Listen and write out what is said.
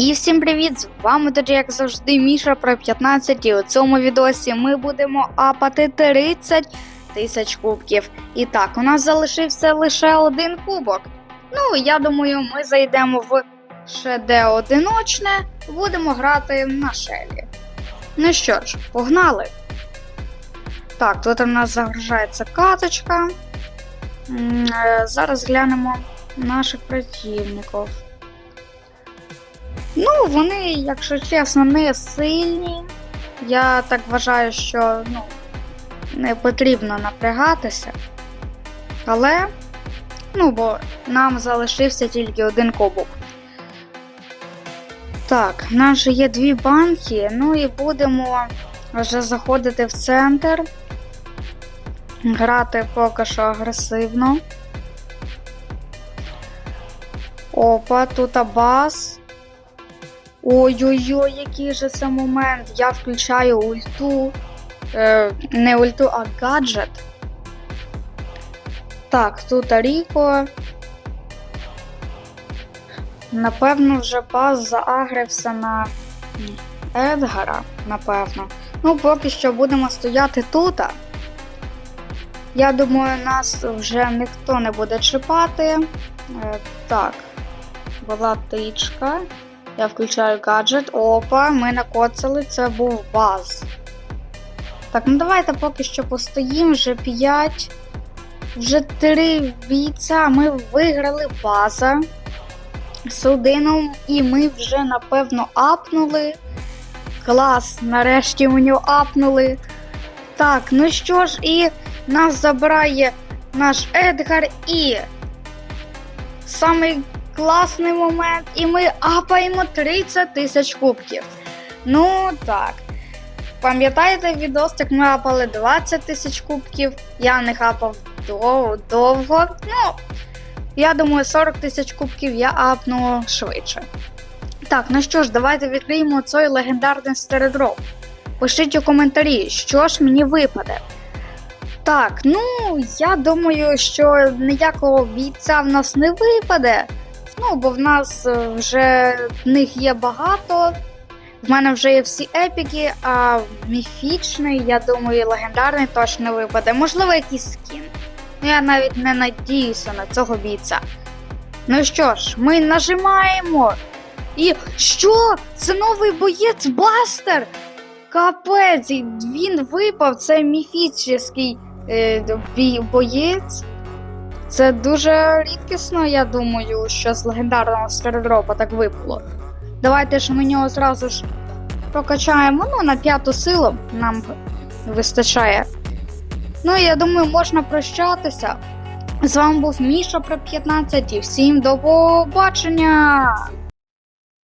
І всім привіт! З вами тут, як завжди, Міша про 15 і у цьому відосі ми будемо апати 30 тисяч кубків. І так, у нас залишився лише один кубок. Ну, я думаю, ми зайдемо в ШД одиночне, будемо грати на шелі. Ну що ж, погнали. Так, тут у нас загружається каточка. Е, Зараз глянемо наших противників. Ну, вони, якщо чесно, не сильні. Я так вважаю, що ну, не потрібно напрягатися. Але, ну, бо нам залишився тільки один кубок. Так, в нас же є дві банки, ну і будемо вже заходити в центр. Грати поки що агресивно. Опа, тут абас. Ой-ой-ой, який же це момент. Я включаю ульту. Е, не ульту, а гаджет. Так, тут Ріко. Напевно, вже пас заагрився на Едгара, напевно. Ну, поки що будемо стояти тут. Я думаю, нас вже ніхто не буде чіпати. Е, так, була тичка. Я включаю гаджет. Опа, ми накоцали, це був баз. Так, ну давайте поки що постоїмо, вже 5. Вже 3 бійця. Ми виграли база з одином, і ми вже напевно апнули. Клас, нарешті нього апнули. Так, ну що ж, і нас забирає наш Едгар і самий класний момент, і ми апаємо 30 тисяч кубків. Ну так. Пам'ятаєте відос, як ми апали 20 тисяч кубків? Я не хапав дов- довго. Ну, я думаю, 40 тисяч кубків я апну швидше. Так, ну що ж, давайте відкриємо цей легендарний стередроп. Пишіть у коментарі, що ж мені випаде. Так, ну я думаю, що ніякого бійця в нас не випаде. Ну, бо в нас е, вже в них є багато. В мене вже є всі епіки, а міфічний, я думаю, легендарний точно випаде. Можливо, якийсь скін. Ну, я навіть не надіюся на цього бійця. Ну що ж, ми нажимаємо. І що? Це новий боєць Бастер! Капець, він випав, це міфічний е, боєць. Це дуже рідкісно, я думаю, що з легендарного стердропа так випало. Давайте ж ми нього зразу ж прокачаємо ну, на п'яту силу нам вистачає. Ну я думаю, можна прощатися. З вами був Міша про 15 і всім до побачення!